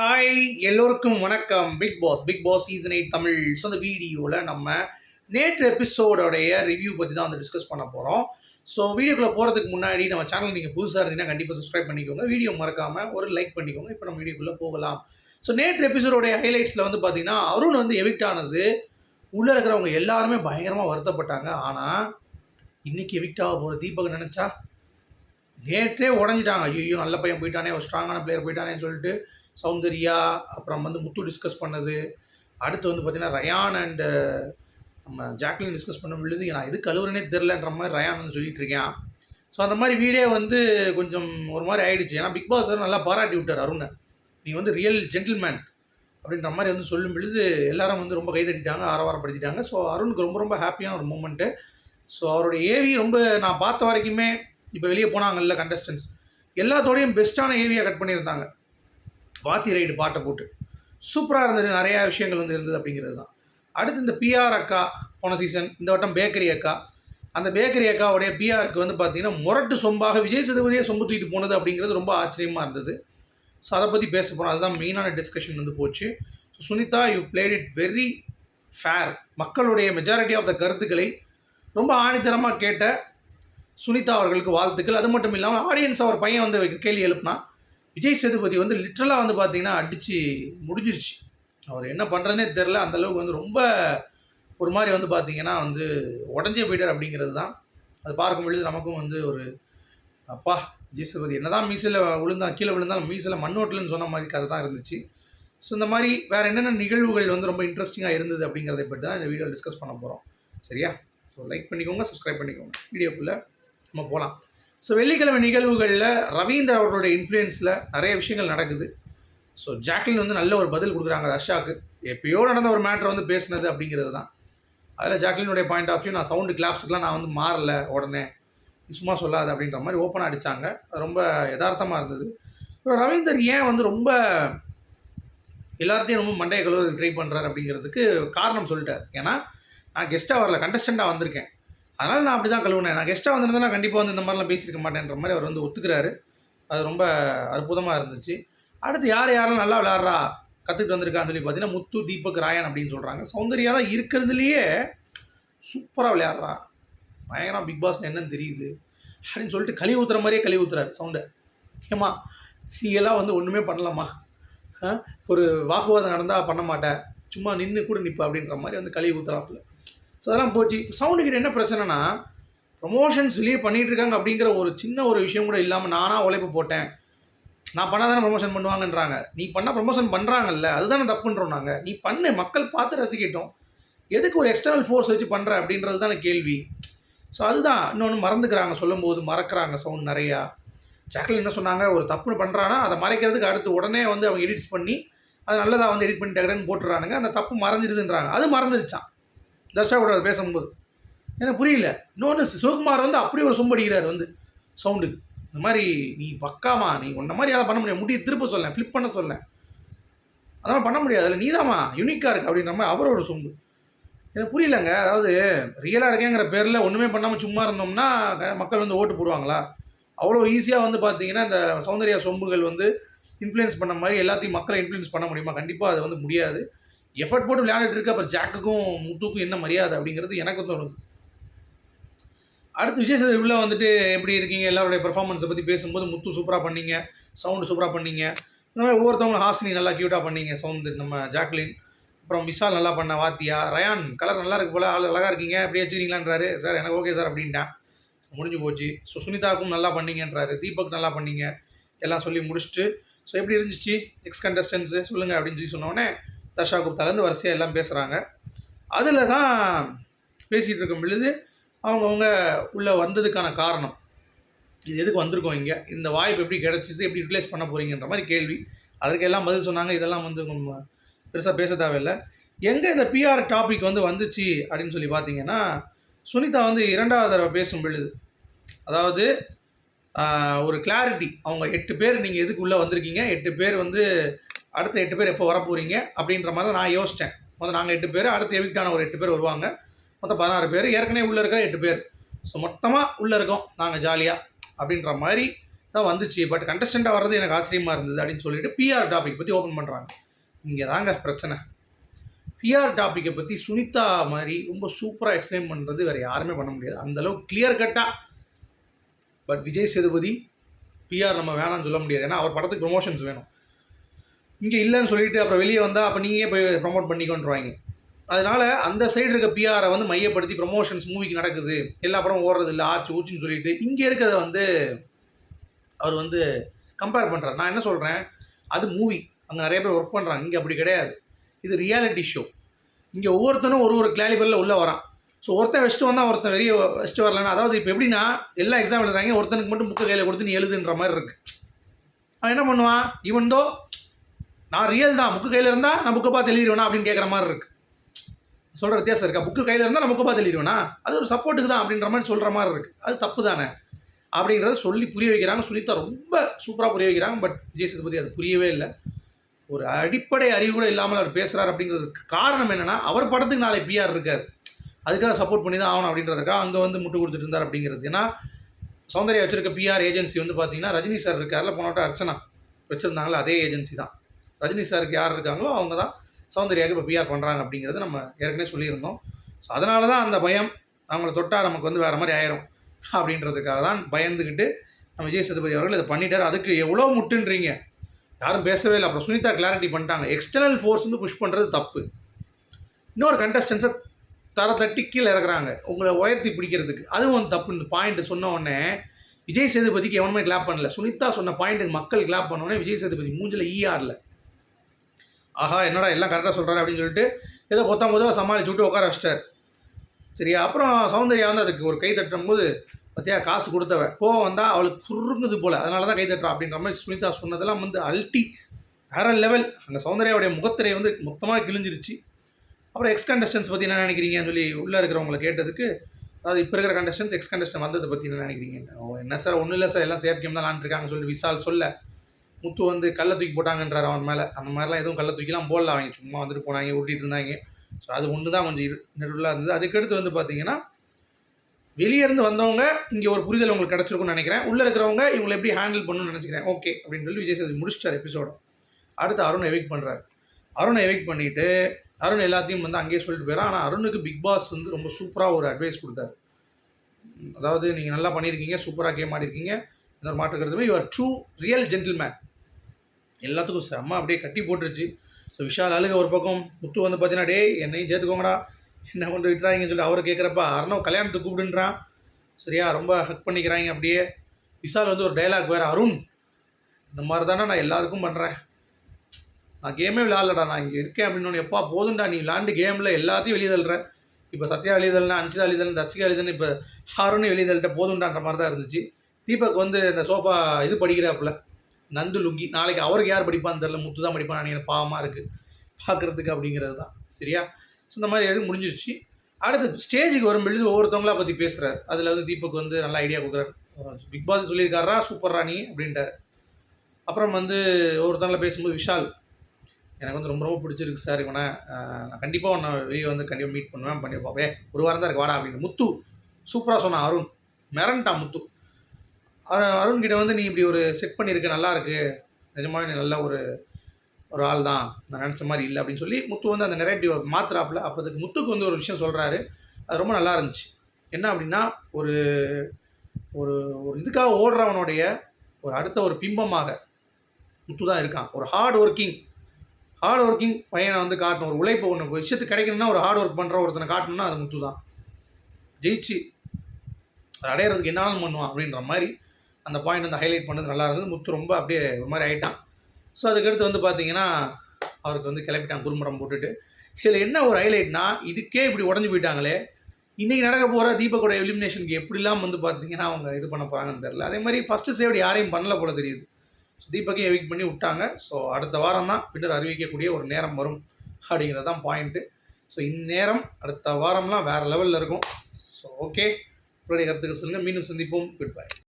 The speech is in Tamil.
ஹாய் எல்லோருக்கும் வணக்கம். Big Boss Big Boss season eight Tamil so அந்த வீடியோவில் நம்ம நேற்று எபிசோடோடைய ரிவ்யூ பற்றி தான் வந்து டிஸ்கஸ் பண்ண போகிறோம் ஸோ வீடியோக்குள்ளே போகிறதுக்கு முன்னாடி நம்ம சேனல் நீங்கள் புதுசாக இருந்தீங்கன்னா கண்டிப்பாக சப்ஸ்கிரைப் பண்ணிக்கோங்க. வீடியோ மறக்காமல் ஒரு லைக் பண்ணிக்கோங்க. இப்போ நம்ம வீடியோக்குள்ளே போகலாம். ஸோ நேற்று எபிசோடோடைய ஹைலைட்ஸில் வந்து பார்த்தீங்கன்னா அருண் வந்து எவிக்ட் ஆனது. உள்ளே இருக்கிறவங்க எல்லாருமே பயங்கரமாக வருத்தப்பட்டாங்க. ஆனால் இன்றைக்கி எவிக்ட் ஆக போகிற தீபக் நினச்சா? நேற்றே உடஞ்சிட்டாங்க. ஐயோ நல்ல பையன் போயிட்டானே ஒரு ஸ்ட்ராங்கான பிளேயர் போயிட்டானேன்னு சொல்லிட்டு சௌந்தர்யா அப்புறம் வந்து முத்து டிஸ்கஸ் பண்ணது. அடுத்து வந்து பார்த்தீங்கன்னா ரயான் அண்டு நம்ம ஜாக்லின் டிஸ்கஸ் பண்ண முடியுது நான் எது கழுவுறேனே தெரிலன்ற மாதிரி ரயான் வந்து சொல்லிட்டு இருக்கேன். ஸோ அந்த மாதிரி வீடியோ வந்து கொஞ்சம் ஒரு மாதிரி ஆயிடுச்சு. ஏன்னா பிக் பாஸ் நல்லா பாராட்டி விட்டார் அருணை. நீ வந்து ரியல் ஜென்டில்மேன் அப்படின்ற மாதிரி வந்து சொல்லும் பொழுது எல்லாரும் வந்து ரொம்ப கைதட்டிட்டாங்க ஆரவாரப்படுத்திட்டாங்க. ஸோ அருணுக்கு ரொம்ப ரொம்ப ஹாப்பியான ஒரு மூமெண்ட்டு ஸோ அவருடைய ஏவி ரொம்ப நான் பார்த்த வரைக்குமே இப்போ வெளியே போனாங்கல்ல கண்டஸ்டன்ஸ் எல்லாத்தோடையும் பெஸ்ட்டான ஏவியாக கட் பண்ணியிருந்தாங்க. பாத்தி ரைடு பாட்டை போட்டு. சூப்பராக இருந்தது. நிறையா விஷயங்கள் வந்து இருந்தது அப்படிங்கிறது தான். அடுத்து இந்த பிஆர் அக்கா போன சீசன் இந்த வட்டம் பேக்கரி அக்கா. அந்த பேக்கரி அக்காவுடைய பிஆருக்கு வந்து பார்த்தீங்கன்னா முரட்டு சொம்பாக விஜய் சேதுபதியே சொம்பு தூக்கிட்டு போனது அப்படிங்கிறது ரொம்ப ஆச்சரியமாக இருந்தது. ஸோ அதை பற்றி பேச போகிறோம் அதுதான் மெயினான டிஸ்கஷன் வந்து போச்சு. So Sunitha you played it very fair மக்களுடைய மெஜாரிட்டி ஆஃப் த கருத்துக்களை ரொம்ப ஆணித்தரமாக கேட்ட சுனிதா அவர்களுக்கு வாழ்த்துக்கள். அது மட்டும் இல்லாமல் ஆடியன்ஸ் அவர் பையன் வந்து கேள்வி எழுப்புனா விஜய் சேதுபதி வந்து லிட்ரலாக வந்து பார்த்தீங்கன்னா அடித்து முடிஞ்சிருச்சு. அவர் என்ன பண்ணுறதுனே தெரில அந்தளவுக்கு வந்து ரொம்ப ஒரு மாதிரி வந்து பார்த்திங்கன்னா வந்து உடஞ்சே போயிட்டார் அப்படிங்கிறது தான். அது பார்க்கும் பொழுது நமக்கும் வந்து ஒரு அப்பா விஜய் சேதுபதி என்ன தான் மீசில் விழுந்தா கீழே விழுந்தாலும் மீசில் மண்ணோட்டலன்னு சொன்ன மாதிரி கதை தான் இருந்துச்சு. ஸோ இந்த மாதிரி வேறு என்னென்ன நிகழ்வுகள் வந்து ரொம்ப இன்ட்ரெஸ்டிங்காக இருந்தது அப்படிங்கிறத பற்றி தான் இந்த வீடியோ டிஸ்கஸ் பண்ண போகிறோம் சரியா? ஸோ லைக் பண்ணிக்கோங்க சப்ஸ்கிரைப் பண்ணிக்கோங்க. வீடியோக்குள்ளே நம்ம போகலாம் ஸோ வெள்ளிக்கிழமை நிகழ்வுகளில் ரவீந்தர் அவர்களுடைய இன்ஃப்ளூயன்ஸில் நிறைய விஷயங்கள் நடக்குது. ஸோ ஜாக்லின் வந்து நல்ல ஒரு பதில் கொடுக்குறாங்க ரஷாக்கு எப்பயோ நடந்த ஒரு மேட்ரை வந்து பேசினது அப்படிங்கிறது தான் அதில் ஜாக்லினுடைய பாயிண்ட் ஆஃப் வியூ நான் சவுண்டு கிளாப்ஸுக்கெலாம் நான் வந்து மாறல உடனே. சும்மா சொல்லாது அப்படின்ற மாதிரி ஓப்பனாக அடித்தாங்க அது ரொம்ப யதார்த்தமாக இருந்தது. அப்புறம் ரவீந்தர் ஏன் வந்து ரொம்ப எல்லாத்தையும் ரொம்ப மண்டையை கழுவ ட்ரை பண்ணுறாரு அப்படிங்கிறதுக்கு காரணம் சொல்லிட்டார். ஏன்னா நான் கெஸ்ட்டாக வரல கண்டஸ்டண்ட்டாக வந்திருக்கேன். அதனால் நான் அப்படி தான் கழுவுனேன். நான் கெஸ்ட்டாக வந்திருந்தா நான் கண்டிப்பாக வந்து இந்த மாதிரிலாம் பேசியிருக்க மாட்டேன்ற மாதிரி அவர் வந்து ஒத்துக்கிறாரு. அது ரொம்ப அற்புதமாக இருந்துச்சு. அடுத்து யார் யாரெல்லாம் நல்லா விளையாடுறா கற்றுக்கிட்டு வந்திருக்கான்னு சொல்லி பார்த்தீங்கன்னா முத்து தீபக் ராயன் அப்படின்னு சொல்கிறாங்க சௌந்தர்யா தான் இருக்கிறதுலையே சூப்பராக விளையாடுறா. பயங்கரம் பிக் பாஸ் என்னன்னு தெரியுது. அப்படின்னு சொல்லிட்டு கழி ஊற்றுற மாதிரியே கழி ஊற்றுறாரு சவுண்டை. ஏமா நீ எல்லாம் வந்து ஒன்றுமே பண்ணலாமா ஒரு வாக்குவாதம் நடந்தால் பண்ண மாட்டேன் சும்மா நின்று கூட நிற்ப அப்படின்ற மாதிரி வந்து கழி ஊற்றுறாப்புல ஸோ அதெல்லாம் போச்சு. சவுண்டு கிட்ட என்ன பிரச்சனைனா ப்ரொமோஷன்ஸ் வெளியே பண்ணிகிட்டு இருக்காங்க அப்படிங்கிற ஒரு சின்ன ஒரு விஷயம் கூட இல்லாமல் நானாக உழைப்பு போட்டேன். நான் பண்ணால் தானே ப்ரொமோஷன் பண்ணுவாங்கன்றாங்க. நீ பண்ணால் ப்ரொமோஷன் பண்ணுறாங்கல்ல அதுதானே தப்புன்றோம் நாங்கள் நீ பண்ணு மக்கள் பார்த்து ரசிக்கட்டும். எதுக்கு ஒரு எக்ஸ்டர்னல் ஃபோர்ஸ் வச்சு பண்ணுற அப்படின்றது தானே கேள்வி. ஸோ அதுதான். இன்னொன்று மறந்துக்கிறாங்க சொல்லும்போது மறக்கிறாங்க சவுண்ட் நிறையா. ஜாக்லின் என்ன சொன்னாங்க? ஒரு தப்பு பண்ணுறான்னா அதை மறைக்கிறதுக்கு அடுத்து உடனே வந்து அவங்க எடிட்ஸ் பண்ணி அது நல்லதாக வந்து எடிட் பண்ணி டக்குன்னு போட்டுறானுங்க. அந்த தப்பு மறைஞ்சிடுதுன்றாங்க அது மறந்துருச்சான் தர்ஷா கூட அவர் பேசும்போது எனக்கு புரியல. இன்னொன்று சிவகுமார் வந்து அப்படி ஒரு சொம்படிக்கிறார் வந்து சவுண்டுக்கு இந்த மாதிரி நீ பக்காமா நீ உன்ன மாதிரி அதை பண்ண முடியாது. முடிய திருப்ப சொல்லேன் ஃப்ளிப் பண்ண சொல்லேன். அதெல்லாம் பண்ண முடியாது. அதில் நீதாம்மா யூனிக்காக இருக்குது அப்படின்ற மாதிரி அவரோட சொம்பு. எனக்கு புரியலங்க. அதாவது ரியலாக இருக்கேங்கிற பேரில் ஒன்றுமே பண்ணாமல் சும்மா இருந்தோம்னா மக்கள் வந்து ஓட்டு போடுவாங்களா? அவ்வளோ ஈஸியாக வந்து பார்த்தீங்கன்னா இந்த சௌந்தர்யா சொம்புகள் வந்து இன்ஃப்ளூயன்ஸ் பண்ண மாதிரி எல்லாத்தையும் மக்களை இன்ஃப்ளூயன்ஸ் பண்ண முடியுமா? கண்டிப்பாக அது வந்து முடியாது. எஃபர்ட் போட்டு விளையாடிட்டு இருக்க அப்போ ஜாக்குக்கும் முத்துக்கும் என்ன மரியாதை அப்படிங்கிறது எனக்கு தோணுது. அடுத்து விஜய் சேதுபதி உள்ள வந்துட்டு எப்படி இருக்கீங்க? எல்லாருடைய பெர்ஃபார்மன்ஸை பற்றி பேசும்போது முத்து சூப்பராக பண்ணீங்க சவுண்டு சூப்பராக பண்ணீங்க. இந்த மாதிரி ஒவ்வொருத்தவங்களும் ஹாசினி நல்லா க்யூட்டாக பண்ணீங்க சவுண்டு நம்ம ஜாக்லின். அப்புறம் விஷால் நல்லா பண்ண வாத்தியா. ரயான் கலர் நல்லா இருக்கு போல் ஆள் அழகாக இருக்கீங்க அப்படியே வச்சுக்கிறீங்களான்றாரு சார் எனக்கு ஓகே சார் அப்படின்ட்டேன். முடிஞ்சு போச்சு. ஸோ சுனிதாவுக்கும் நல்லா பண்ணீங்கன்றாரு. தீபக் நல்லா பண்ணீங்க. எல்லாம் சொல்லி முடிச்சுட்டு ஸோ எப்படி இருந்துச்சு? எக்ஸ் கண்டஸ்டன்ஸு சொல்லுங்கள் அப்படின்னு சொல்லி சொன்னோடனே தர்ஷா குப்தாலேருந்து வரிசையாக எல்லாம் பேசுகிறாங்க அதில் தான் பேசிகிட்டு இருக்கும் பொழுது அவங்கவுங்க உள்ளே வந்ததுக்கான காரணம். இது எதுக்கு வந்திருக்கோம் இங்கே? இந்த வாய்ப்பு எப்படி கிடச்சிது? எப்படி யூட்டிலைஸ் பண்ண போகிறீங்கன்ற மாதிரி கேள்வி. அதற்கு எல்லாம் பதில் சொன்னாங்க. இதெல்லாம் வந்து பெருசாக பேச தேவையில்லை. எங்கே இந்த பிஆர் டாபிக் வந்து வந்துச்சு அப்படின்னு சொல்லி பார்த்தீங்கன்னா சுனிதா வந்து இரண்டாவது தடவை பேசும் பொழுது அதாவது ஒரு கிளாரிட்டி அவங்க எட்டு பேர் நீங்கள் எதுக்குள்ளே வந்திருக்கீங்க? எட்டு பேர் வந்து அடுத்த எட்டு பேர் எப்போ வரப்போகிறீங்க அப்படின்ற மாதிரி தான் நான் யோசித்தேன் மொத்தம் நாங்கள் எட்டு பேர் அடுத்து எவிக்டான ஒரு எட்டு பேர் வருவாங்க. மொத்தம் பதினாறு பேர். ஏற்கனவே உள்ளே இருக்க எட்டு பேர். ஸோ மொத்தமாக உள்ளே இருக்கோம் நாங்கள் ஜாலியாக அப்படின்ற மாதிரி தான் வந்துச்சு. பட் கண்டஸ்டண்ட்டாக வர்றது எனக்கு ஆச்சரியமாக இருந்தது அப்படின்னு சொல்லிட்டு பிஆர் டாபிக் பற்றி ஓப்பன் பண்ணுறாங்க இங்கே தாங்க பிரச்சனை. பிஆர் டாப்பிக்கை பற்றி சுனிதா மாதிரி ரொம்ப சூப்பராக எக்ஸ்பிளைன் பண்ணுறது வேறு யாருமே பண்ண முடியாது. அந்தளவுக்கு கிளியர் கட்டாக பட் விஜய் சேதுபதி பிஆர் நம்ம வேணாம்னு சொல்ல முடியாது. ஏன்னா அவர் படத்துக்கு ப்ரொமோஷன்ஸ் வேணும். இங்கே இல்லைன்னு சொல்லிட்டு அப்புறம் வெளியே வந்தால் அப்போ நீயே போய் ப்ரொமோட் பண்ணிக்கொண்டுருவாங்க அதனால் அந்த சைடு இருக்க பிஆரை வந்து மையப்படுத்தி ப்ரொமோஷன்ஸ் மூவிக்கு நடக்குது. எல்லா படம் ஓடுறது இல்லை ஆச்சு ஊச்சின்னு சொல்லிட்டு இங்கே இருக்கிறத வந்து அவர் வந்து கம்பேர் பண்ணுறார் நான் என்ன சொல்கிறேன் அது மூவி அங்கே நிறைய பேர் ஒர்க் பண்ணுறாங்க இங்கே அப்படி கிடையாது. இது ரியாலிட்டி ஷோ இங்கே ஒவ்வொருத்தனும் ஒரு ஒரு கிளாலிபரில் உள்ளே வரான். ஸோ ஒருத்தன் வச்சுட்டு வந்தால் ஒருத்தன் வெளியே வச்சுட்டு வரலன்னா அதாவது இப்போ எப்படின்னா எல்லா எக்ஸாம் எழுதுறாங்க ஒருத்தனுக்கு மட்டும் புக்கு கையில் கொடுத்து நீ எழுதுன்ற மாதிரி இருக்குது அவன் என்ன பண்ணுவான்? இவன் தோ நான் ரியல் தான். புக்கு கையில் இருந்தால் நான் புக்கு பார்த்து எழுதிடுவேனா அப்படின்னு கேட்குற மாதிரி இருக்கு. சொல்கிற வித்தியாசம் இருக்கா? புக்கு கையில் இருந்தால் நான் புக்கு பார்த்து எழுதிடுவேனா? அது ஒரு சப்போர்ட்டுக்கு தான் அப்படின்ற மாதிரி சொல்கிற மாதிரி இருக்குது அது தப்பு தானே? அப்படின்றத சொல்லி புரிய வைக்கிறாங்க. சுனிதா ரொம்ப சூப்பராக புரிய வைக்கிறாங்க. பட் விஜய் சேதுபதி அது புரியவே இல்லை. ஒரு அடிப்படை அறிவு கூட இல்லாமல் அவர் பேசுகிறார் அப்படிங்கிறதுக்கு காரணம் என்னென்னா அவர் படத்துக்கு நாளை பிஆர் இருக்கார். அதுக்காக சப்போர்ட் பண்ணி தான் ஆகணும் அப்படின்றதுக்காக அங்கே வந்து முட்டு கொடுத்துட்டு இருந்தார் அப்படிங்கிறது. ஏன்னா சௌந்தர்யா வச்சிருக்க பிஆர் ஏஜென்சி வந்து பார்த்தீங்கன்னா ரஜினி சார் இருக்கார்ல போனோட்ட அர்ச்சனா வச்சுருந்தாங்களா அதே ஏஜென்சி தான். ரஜினி சாருக்கு யார் இருக்காங்களோ அவங்க தான் சௌந்தர்யாவுக்கு இப்போ பிஆர் பண்ணுறாங்க அப்படிங்கிறது நம்ம ஏற்கனவே சொல்லியிருந்தோம். ஸோ அதனால தான் அந்த பயம் அவங்கள தொட்டால் நமக்கு வந்து வேறு மாதிரி ஆயிரும் அப்படின்றதுக்காக தான் பயந்துக்கிட்டு நம்ம விஜய் சேதுபதி அவர்கள் இதை பண்ணிட்டார். அதுக்கு எவ்வளோ முட்டுன்றீங்க? யாரும் பேசவே இல்லை. அப்புறம் சுனிதா கிளாரிட்டி பண்ணிட்டாங்க. எக்ஸ்டர்னல் ஃபோர்ஸ் வந்து புஷ் பண்ணுறது தப்பு. இன்னொரு கண்டஸ்டன்ஸை தர தட்டி கீழே இறக்குறாங்க. உங்களை உயர்த்தி பிடிக்கிறதுக்கு. அதுவும் வந்து தப்பு. இந்த பாயிண்ட் சொன்ன உடனே விஜய் சேதுபதிக்கு எவனுமே கிளாப் பண்ணல. சுனிதா சொன்ன பாயிண்ட்டுக்கு மக்கள் கிளாப் பண்ண உடனே விஜய் சேதுபதி மூஞ்சில் ஈஆரில் ஆஹா என்னடா எல்லாம் கரெக்டாக சொல்கிறாரு அப்படின்னு சொல்லிட்டு ஏதோ பொத்தாம் பொதுவாக சமாளிச்சு விட்டு உட்கார வச்சிட்டார். சரியா? அப்புறம் சௌந்தர்யா வந்து அதுக்கு ஒரு கை தட்டும் போது பார்த்தியா காசு கொடுத்தவ கோவம் வந்தால் அவளுக்கு குறுங்குது போல். அதனால தான் கை தட்டுறா அப்படின்ற மாதிரி சுனிதா சொன்னதெல்லாம் வந்து அல்ட்டி வேற லெவல் அந்த சௌந்தர்யாவுடைய முகத்திரை வந்து மொத்தமாக கிழிஞ்சிருச்சு. அப்புறம் எக்ஸ் கண்டஸ்டன்ஸ் பற்றி என்ன நினைக்கிறீங்கன்னு சொல்லி உள்ளே இருக்கிறவங்களை கேட்டதுக்கு அதாவது இப்போ இருக்கிற கண்டஸ்டன்ஸ் எக்ஸ் கண்டஸ்டன் வந்ததை பற்றி என்ன நினைக்கிறீங்க என்ன சார் ஒன்றும் இல்லை சார் எல்லாம் சேஃப் கேம் தான் விளாண்டுருக்காங்கன்னு சொல்லி விசால் சொல்ல. முத்து வந்து கல்லை தூக்கி போட்டாங்கன்றார் அவன் மேலே. அந்த மாதிரிலாம் எதுவும் கல்லை தூக்கிலாம் போடல அவங்க. சும்மா வந்துட்டு போனாங்க உருட்டிட்டு இருந்தாங்க. ஸோ அது ஒன்று தான் கொஞ்சம் இரு நெருடலாக இருந்தது. அதுக்கடுத்து வந்து பார்த்தீங்கன்னா வெளியே இருந்து வந்தவங்க இங்கே ஒரு புரிதல் உங்களுக்கு கிடச்சிருக்கும்னு நினைக்கிறேன். உள்ளே இருக்கிறவங்க இவங்களை எப்படி ஹேண்டில் பண்ணணும்னு நினச்சிக்கிறேன். ஓகே அப்படின்னு சொல்லி விஜய் சேதுபதி முடிச்சிட்டார் எபிசோடு அடுத்து அருண் எவிக் பண்ணுறாரு அருணை எவிக் பண்ணிவிட்டு அருண் எல்லாத்தையும் வந்து அங்கேயே சொல்லிட்டு போயிடறான். ஆனால் அருணுக்கு பிக் பாஸ் வந்து ரொம்ப சூப்பராக ஒரு அட்வைஸ் கொடுத்தாரு. அதாவது நீங்கள் நல்லா பண்ணியிருக்கீங்க சூப்பராக கேம் ஆடிருக்கீங்க இந்த ஒரு கருத்துமே யூஆர் ட்ரூ ரியல் ஜென்டில்மேன் எல்லாத்துக்கும் செம்ம அப்படியே கட்டி போட்டுருச்சு. ஸோ விஷால் அழுக ஒரு பக்கம் முத்து வந்து பார்த்தீங்கன்னா டேய் என்னையும் சேர்த்துக்கோங்கடா. என்ன கொண்டு விட்டுறாங்கன்னு சொல்லி அவர் கேட்குறப்ப அருணவ் கல்யாணத்துக்கு கூப்பிடுன்றான். சரியா ரொம்ப ஹக் பண்ணிக்கிறாங்க அப்படியே. விஷால் வந்து ஒரு டைலாக் வேறு அருண் இந்த மாதிரி தானே நான் எல்லாருக்கும் பண்ணுறேன் நான் கேமே விளாட்லடா நான் இங்கே இருக்கேன் அப்படின்னு எப்பா போதும்டா. நீ விளாண்டு கேமில் எல்லாத்தையும் வெளியே இப்போ சத்யா வெளிதல்னா அன்சிதா எழுதல் தர்ஷிகா வெளிதல் இப்போ ஹாருன்னு வெளிதல்கிட்ட போதுண்டான்ற மாதிரி தான் இருந்துச்சு. தீபக் வந்து இந்த சோஃபா இது படிக்கிறாப்புல. நந்து லுங்கி நாளைக்கு அவருக்கு யார் படிப்பான்னு தெரில முத்து தான் படிப்பான்னு நினைக்கிற பாவமாக இருக்குது பார்க்குறதுக்கு அப்படிங்கிறது தான். சரியா? ஸோ இந்த மாதிரி எதுவும் முடிஞ்சிருச்சு. அடுத்து ஸ்டேஜுக்கு வரும்பொழுது ஒவ்வொருத்தவங்களா பற்றி பேசுகிறார் அதில் வந்து தீபக் வந்து நல்ல ஐடியா கொடுக்குறாரு. பிக் பாஸ் சொல்லியிருக்காரா? சூப்பர் ராணி அப்படின்ட்டார். அப்புறம் வந்து ஒவ்வொருத்தவங்கள பேசும்போது விஷால் எனக்கு வந்து ரொம்ப ரொம்ப பிடிச்சிருக்கு சார் இவனை. நான் கண்டிப்பாக உன்னை வெளியே வந்து கண்டிப்பாக மீட் பண்ணுவேன். பண்ணி பார்ப்பேன். ஒரு வாரம் தான் இருக்கு. வாடா அப்படின்னு. முத்து சூப்பராக சொன்னான் அருண். மிரண்டான் முத்து. அருண் கிட்ட வந்து நீ இப்படி ஒரு செட் பண்ணியிருக்க நல்லா இருக்கு நிஜமாக நீ நல்ல ஒரு ஒரு ஆள் தான். நான் நினச்ச மாதிரி இல்லை அப்படின்னு சொல்லி முத்து வந்து அந்த நெரேட்டிவ் மாத்திராப்பில் அப்போ அதுக்கு முத்துக்கு வந்து ஒரு விஷயம் சொல்கிறாரு அது ரொம்ப நல்லா இருந்துச்சு. என்ன அப்படின்னா ஒரு ஒரு ஒரு இதுக்காக ஓடுறவனுடைய ஒரு அடுத்த ஒரு பிம்பமாக முத்து தான் இருக்கான். ஒரு ஹார்ட் ஒர்க்கிங் ஹார்ட் ஒர்க்கிங் பையனை வந்து காட்டணும். ஒரு உழைப்பு ஒன்று விஷயத்துக்கு கிடைக்கணும்னா ஒரு ஹார்ட் ஒர்க் பண்ணுற ஒருத்தனை காட்டணும்னா அது முத்து தான். ஜெயிச்சு அதை அடையிறதுக்கு என்னாலும் பண்ணுவான் அப்படின்ற மாதிரி அந்த பாயிண்ட் வந்து ஹைலைட் பண்ணது நல்லா இருந்தது. முத்து ரொம்ப அப்படியே ஒரு மாதிரி ஆகிட்டான் ஸோ அதுக்கடுத்து வந்து பார்த்தீங்கன்னா அவருக்கு வந்து கிளப்பிட்டான் குறும்படம் போட்டுட்டு. இதில் என்ன ஒரு ஹைலைட்னா இதுக்கே இப்படி உடஞ்சி போயிட்டாங்களே. இன்றைக்கி நடக்க போகிற தீபக்கோட எலிமினேஷனுக்கு எப்படிலாம் வந்து பார்த்தீங்கன்னா அவங்க இது பண்ண போகிறாங்கன்னு தெரில அதே மாதிரி ஃபஸ்ட்டு சேவ் யாரையும் பண்ணல போல தெரியுது. ஸோ தீபக்கையும் எவிக் பண்ணி விட்டாங்க. ஸோ அடுத்த வாரம் தான் பின்னர் அறிவிக்கக்கூடிய ஒரு நேரம் வரும் அப்படிங்கிறது தான் பாயிண்ட்டு ஸோ இந்நேரம் அடுத்த வாரம்லாம் வேறு லெவலில் இருக்கும். ஸோ ஓகே உங்களுடைய கருத்துக்கள் சொல்லுங்கள் மீண்டும் சந்திப்போம். Good bye